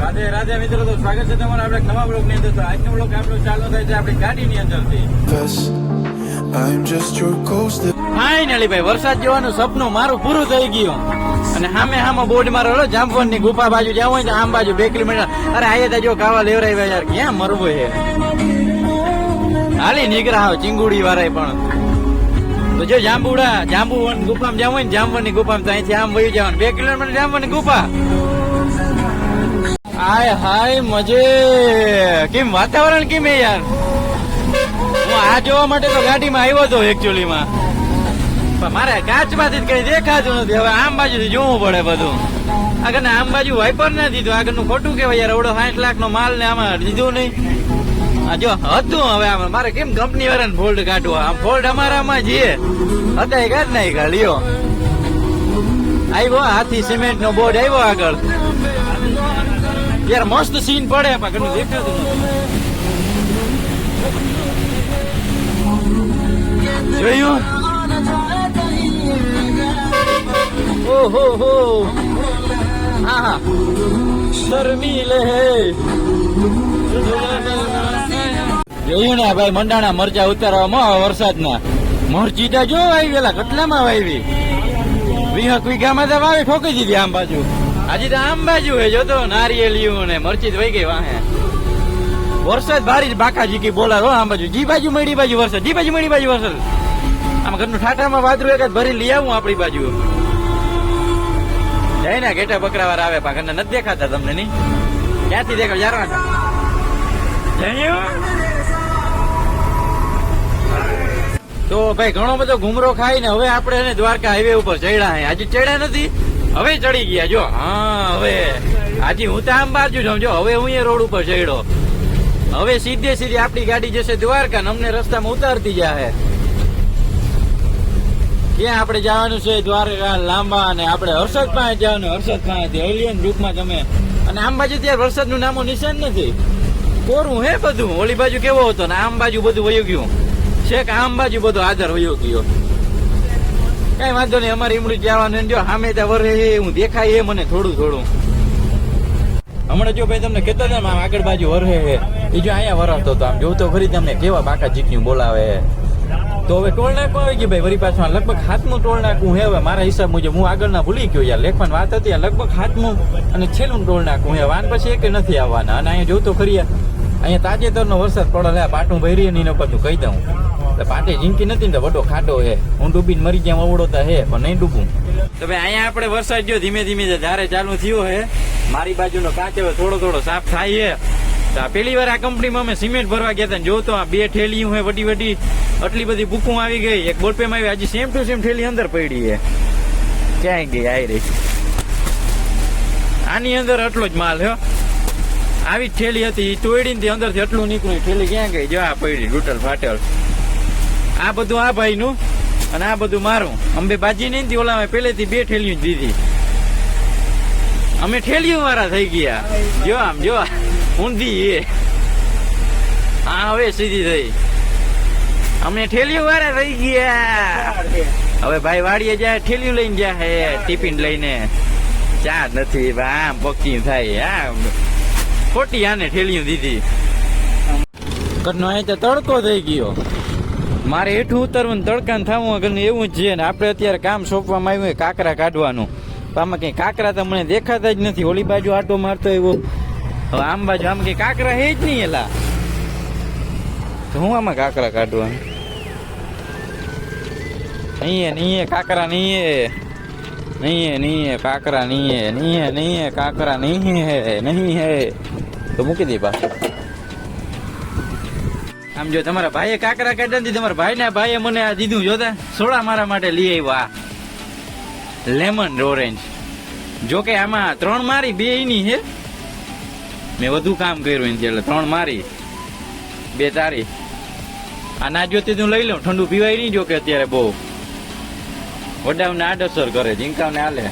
રાધે રાધે મિત્રો તો સ્વાગત છે તમારું આપણે નવા બ્લોકની અંદર. તો આજનો બ્લોક આપણો ચાલુ થાય છે આપણી ગાડીની અંદરથી. Cause I'm just your ghost. Finally ભાઈ વરસાદ જવાનું સપનું મારું પૂરું થઈ ગયું. અને સામે સામે બોર્ડ મારો રહેલો જામફળની ગુફા બાજુ જવું હોય તો આમ બાજુ બે કિલોમીટર અરે આયે જો કાવા લેવરાય યાર ક્યાં મરવું છે હાલી નીકળા ચીંગુડી વાળા પણ. તો જો જાંબુડા જાંબુ ગુફામાં જવું હોય ને જામવનની ગુફામાં તો અહીંથી આમ વયું જવાનું. બે કિલોમીટર જામવનની ગુફા. હાય હાય, મજે. કેમ વાતાવરણ કેમ એ યાર? હું આ જોવા માટે તો ગાડીમાં આવ્યો હતો એકચ્યુઅલી માં. પણ મારે કાચમાંથી કઈ દેખાતું નથી. હવે આમ બાજુથી જોવું પડે બધું. આગળ આમ બાજુ વાઇપર ના દીધું. આગળનું ખોટું કેવાય યાર. અવડો સાઠ લાખ નો માલ ને આમાં દીધું નહીં. જો, હતું હવે આમાં. મારે કેમ કંપની વાળાને ફોલ્ડ કાઢવો? આમ ફોલ્ડ અમારામાં જઈએ હતા એ કાઢ નાખ્યા લ્યો આવ્યો, હાથી સિમેન્ટ નો બોર્ડ આવ્યો આગળ. યાર મસ્ત સીન પડે, પણ ઘણું દેખાતું નથી. જોયું? ઓહો, હો. હા હા. હે. જોયું ને ભાઈ મંડાણા મરચા ઉતારવામાં વરસાદના. મરચીટા જો આવી ગયેલા, કેટલામાં વાવી વીહક વીઘામાં તો વાવી ઠોકી દીધી આમ બાજુ. આજે તો આમ બાજુ હે જો તો નારિયેલિયું ને મરચી વહી ગઈ વાહે. વરસાદ ભારી જ બાકા જીકી બોલા રો આમ બાજુ જી બાજુ મળી બાજુ વરસાદ, જી બાજુ મળી બાજુ વરસાદ. આમ ઘરનું ઠાઠામાં વાદરું એકાદ ભરી લઈ આવું આપણી બાજુ. જાય ને ઘેટા બકરાવાર આવે, પણ ઘરના નથી દેખાતા તમને, નહીં? ક્યાંથી દેખાવ યાર તો ભાઈ, ઘણો બધો ઘુમરો ખાઈ ને હવે આપણે દ્વારકા હાઈવે ઉપર ચડ્યા હે. હજી ચડ્યા નથી. હવે ચડી ગયા, જો. હા, હવે. આજે હું તો આમ બાજુ છું જો. હવે હું એ રોડ ઉપર ચડ્યો. હવે સીધે સીધી આપણી ગાડી જશે દ્વારકા ને અમને રસ્તામાં ઉતારતી જાહે. ક્યાં આપણે જવાનું છે દ્વારકા લાંબા અને આપણે હર્ષદ પાસે જવાનું, હર્ષદ પાસે એલિયન રૂપમાં તમે. અને આમ બાજુ ત્યાં વરસાદનું નામો નિશાન નથી. કોરું હે બધું? ઓલી બાજુ કેવો હતો? ને આમ બાજુ બધું વયું ગયું. છેક આમ બાજુ બધો આધાર વયો ગયો. કઈ વાંધો નહીં, અમારે ઈમડી જવાનું ને જો સામે ત્યાં વરે હું દેખાય એ મને થોડું થોડું. હમણાં જો ભાઈ તમને કહેતો ને આગળ બાજુ વરહે હે એ જો અહીંયા વરાવતો હતો આમ જોતો ખરી તમને કેવા બાકા ચીકીયું બોલાવે તો હવે ટોલ નાકું આવી ગયું ભાઈ, વરી પાછું લગભગ હાથમું ટોલ નાકું હે હવે. મારા હિસાબ મુજબ હું આગળના ભૂલી ગયો યાર લેખવાની વાત હતી લગભગ હાથમું અને છેલ્લું ટોલ નાકું હે વાન પછી એક નથી આવવાના. અને અહીંયા જોતો ખરી અહીંયા તાજેતરનો વરસાદ પડે પાટું ભરી ને પાછું તું કહી દઉં. એટલે પાટે જીંકી નથી ને વડો ખાડો હે. હું ડૂબીને મરી ગયા અવડોતા હે, પણ નહીં ડૂબું. તો ભાઈ, અહીંયા આપણે વરસાદ જો ધીમે ધીમે ધારે ચાલુ થયો હે. મારી બાજુનો કાચ થોડો થોડો સાફ થાય હે. પેલી વાર આ કંપનીમાં અમે સિમેન્ટ ભરવા ગયા હતા જોતો આ બે ઠેલીયું હે, વડી વડી, આટલી બધી બુકું આવી ગઈ. એક બોલપેમાં આવી, હજી સેમ ટુ સેમ ઠેલી અંદર પડી હે. ક્યાંય ગઈ, આઈ રહી. આની અંદર આટલો જ માલ હે. આવી ઠેલી હતી તોડીને તોડી ને અંદરથી આટલું નીકળ્યું. ઠેલી ક્યાં ગઈ? જવા પડી ટૂટલ ફાટલ આ બધું આ ભાઈ નું અને આ બધું મારું. અંબે બાજી નહીં હતી ઓલા પેલેથી બે ઠેલિયું દીધી. અમે ઠેલિયું વાળા થઈ ગયા. જો આમ, જો ઊંધી એ. હા હવે સીધી થઈ. અમે ઠેલિયું વાળા થઈ ગયા. હવે ભાઈ વાડીએ જાય ઠેલિયું લઈને જાય હે, ટિફિન લઈને. ચા નથી આમ પક્કી થાય. હા ખોટી આને ઠેલિયું દીધી. ઘરનો અહીં તો તડકો થઈ ગયો. મારે હેઠું ઉતરવું તડકાન તડકા થવું આગળ એવું જ છે ને. આપણે અત્યારે કામ સોંપવામાં આવ્યું કાંકરા કાઢવાનું. તો આમાં કઈ કાંકરા તો મને દેખાતા જ નથી. ઓલી બાજુ આટો મારતો એવો હવે આમ બાજુ આમ કઈ કાંકરા હે જ નહીં એલા. તો હું આમાં કાંકરા કાઢવાનું? નહીં નહીં કાંકરા નહીં નહીં નહીં કાંકરા નહીં નહીં નહીં કાંકરા નહીં હે નહીં હે. તો મૂકી દે પાછું. આમ જો તમારા ભાઈએ કાકરા કાઢ્યા નથી તમારા ભાઈ ભાઈએ મને આ દીધું જોતા સોડા મારા માટે લઈ આવ્યા લેમન ઓરેન્જ જો કે આમાં ત્રણ મારી, બે ની હે. મેં વધુ કામ કર્યું એની એટલે ત્રણ મારી, બે તારી. આ ના જોતી તું લઈ લઉં, ઠંડુ પીવાય નહીં જો કે અત્યારે બહુ. વડાવને આડઅસર કરે, ઝીંકાવને હાલે.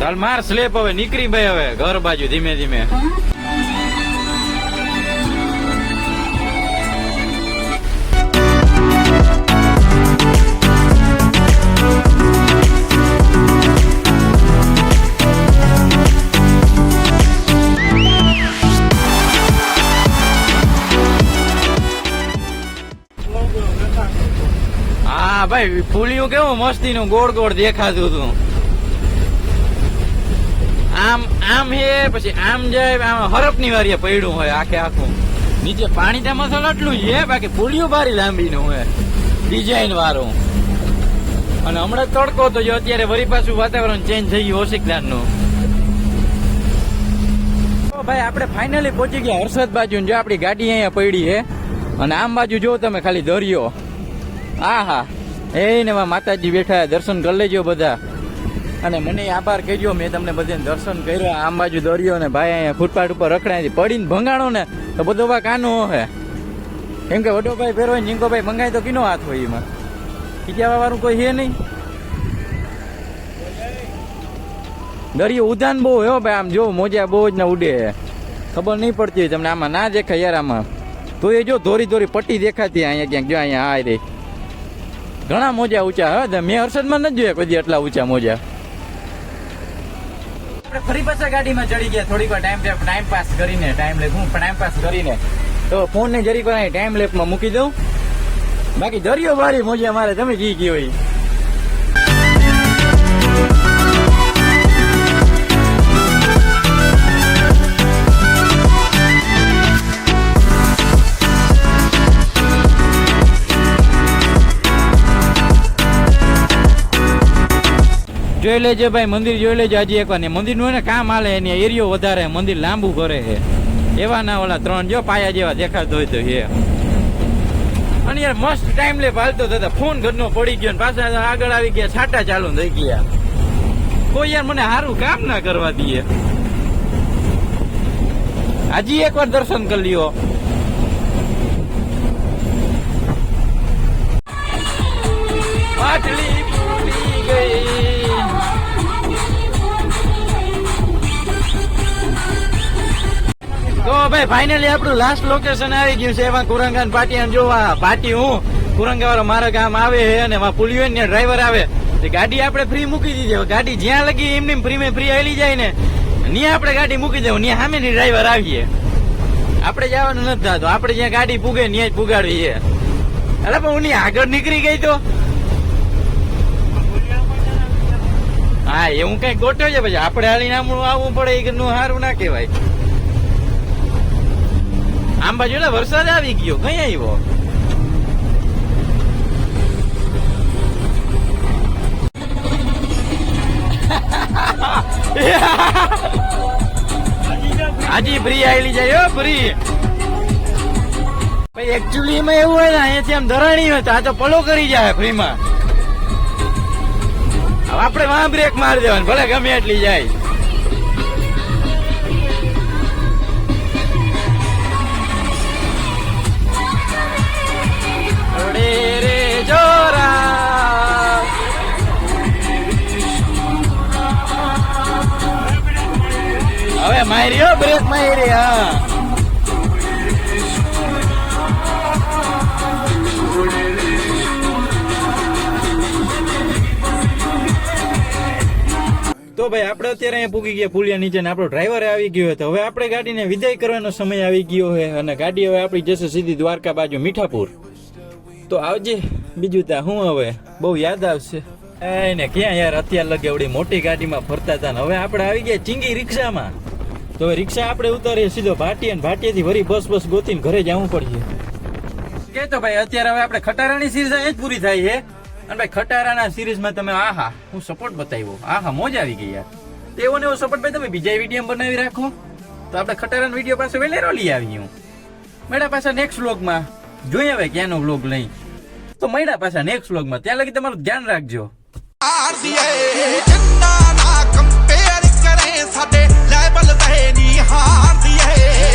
ચાલ, માર સ્લેપ હવે, નીકળી ભાઈ હવે, ઘર બાજુ ધીમે ધીમે. હા ભાઈ, ફૂલિયું કેવું મસ્તીનું, ગોળ ગોળ દેખાતું હતું. આમ આમ હે, પછી આમ જાય, આમ હરપની વારીએ પડ્યું હોય આખે આખું. નીચે પાણી ત્યાં મસાલો એટલું છે બાકી ફૂલિયું ભારી લાંબીનું હોય. ડિઝાઇન વાળું. અને હમણાં તડકો તો જો અત્યારે વરી પાછું વાતાવરણ ચેન્જ થઈ ગયું ઓશિકદારનું. નું ભાઈ, આપણે ફાઇનલી પહોંચી ગયા હર્ષદ બાજુ જો આપણી ગાડી અહીંયા પડી છે અને આમ બાજુ જો તમે ખાલી દરિયો. હા હા એ ને એમાં માતાજી બેઠા દર્શન કરી લેજો બધા. અને મને આભાર કહેજો, મેં તમને બધાને દર્શન કર્યા, આમ બાજુ દોર્યો ને ભાઈ અહીંયા ફૂટપાથ ઉપર રખડાય પડીને ભંગાણો ને, તો બધો ભાઈ કાનો હે. કેમ કે વડો ભાઈ ફેરો જીંકો ભાઈ મંગાય તો કિનો હાથ હોય એમાં? ખીજાવા વાળું કોઈ હે નહીં? દરિયો ઉદાન બહુ હો ભાઈ, આમ જો મોજા બહુ જ ના ઉડે ખબર નહીં પડતી તમને આમાં ના દેખાય યાર આમાં. તો એ જો ધોરી ધોરી પટ્ટી દેખાતી અહીંયા ક્યાંક જો અહીંયા આ રે. ઘણા મોજા ઊંચા હવે મેં હર્ષદમાં નથી જોયા કોઈ દી એટલા ઊંચા મોજા. આપણે ફરી પાછા ગાડીમાં ચડી ગયા. થોડીક વાર ટાઈમ ટાઈમ પાસ કરીને ટાઈમ લેપ હું ટાઈમ પાસ કરીને તો ફોન ને જરીક વાર ટાઈમ લેપમાં મૂકી દઉં. બાકી દરિયો વાળી મોજા મારે, તમે જી ગયો હોય જોઈ લેજે ભાઈ, મંદિર જોઈ લેજે હજી એકવાર. ને મંદિરનું એને કામ હાલે એની એરિયો વધારે મંદિર લાંબુ કરે છે એવા ના ઓલા ત્રણ જો પાયા જેવા દેખાતો હોય તો એ અને યાર મસ્ત ટાઈમ લે હાલતો થતા. ફોન ઘરનો પડી ગયો પાછા આગળ આવી ગયા, છાટા ચાલુ થઈ ગયા. કોઈ યાર મને સારું કામ ના કરવા દઈએ. હજી એકવાર દર્શન કરી લ્યો. પાટલી. ભાઈ ફાઇનલી આપણું લાસ્ટ લોકેશન આવી ગયું છે. એમાં કુરંગાન પાટિયા જોવા. પાટી હું. કુરંગા વાળો મારા ગામ આવે છે અને એમાં પુલિયો ને ડ્રાઈવર આવે. ગાડી આપણે ફ્રી મૂકી દીધી. ગાડી જ્યાં લગી એમની ફ્રી મેં ફ્રી હેલી જાય ને ત્યાં આપણે ગાડી મૂકી દેવું. ત્યાં સામેની ડ્રાઈવર આવીએ. આપણે જવાનું નથી થતું. આપણે જ્યાં ગાડી પૂગે ત્યાં જ પુગાડવી છે. અરે પણ ઉની આગળ નીકળી ગઈ તો. હા, એવું કઈ ગોઠવ્યો છે. પછી આપણે હાલીને આમ આવવું પડે એ નું સારું ના કહેવાય. આમ બાજુ એટલે વરસાદ આવી ગયો, કઈ આવ્યો? હાજી ફ્રી આવેલી જાય ફ્રી ભાઈ એકચ્યુઅલી એમાં એવું હોય ને, અહીંયાથી આમ ધરાણી હોય આ તો પલો કરી જાય ફ્રીમાં આપણે વાં બ્રેક મારી દેવાનું, ભલે ગમે એટલી જાય. મારી હો બ્રેક તો ભાઈ, આપણે અત્યારે અહીંયા પૂગી ગયા પુલિયા નીચે આપણો ડ્રાઈવર આવી ગયો હતો હવે આપણે ગાડીને વિદાય કરવાનો સમય આવી ગયો છે અને ગાડી હવે આપણી જશે સીધી દ્વારકા બાજુ મીઠાપુર. તો આવજે બીજું ત્યાં હું હવે? બહુ યાદ આવશે. એને ક્યાં યાર, અત્યાર લગે એવડી મોટી ગાડીમાં ફરતા હતા ને. હવે આપણે આવી ગયા ચીંગી રિક્ષામાં. તો રિક્ષા આપણે ઉતારીએ સીધો ભાટિયા ભાટિયાથી વળી બસ બસ ગોતી ઘરે જવું પડશે. કે તો ભાઈ અત્યારે હવે આપણે ખટારાની સિરીઝ એ જ પૂરી થાય છે. અને ભાઈ ખટારાના સિરીઝમાં તમે આહા હું સપોર્ટ બતાવ્યો. આહા મોજ આવી ગઈ યાર. તેવો ને એવો સપોર્ટ ભાઈ તમે બીજા વીડિયો બનાવી રાખો. તો આપણે ખટારાનો વીડિયો પાસે વેલેરો લઈ આવી હું. મેડા પાછા નેક્સ્ટ વ્લોગમાં જોઈએ હવે ક્યાંનો વ્લોગ લઈ. તો મળ્યા પાછા નેક્સ્ટ વ્લોગમાં ત્યાં લગી તમારું ધ્યાન રાખજો. આરસીએ જન્ના ના કમ્પેર કરે સાથે. ਬਲ ਬਹਿ ਨਹੀਂ ਹਾਰਦੀ ਏ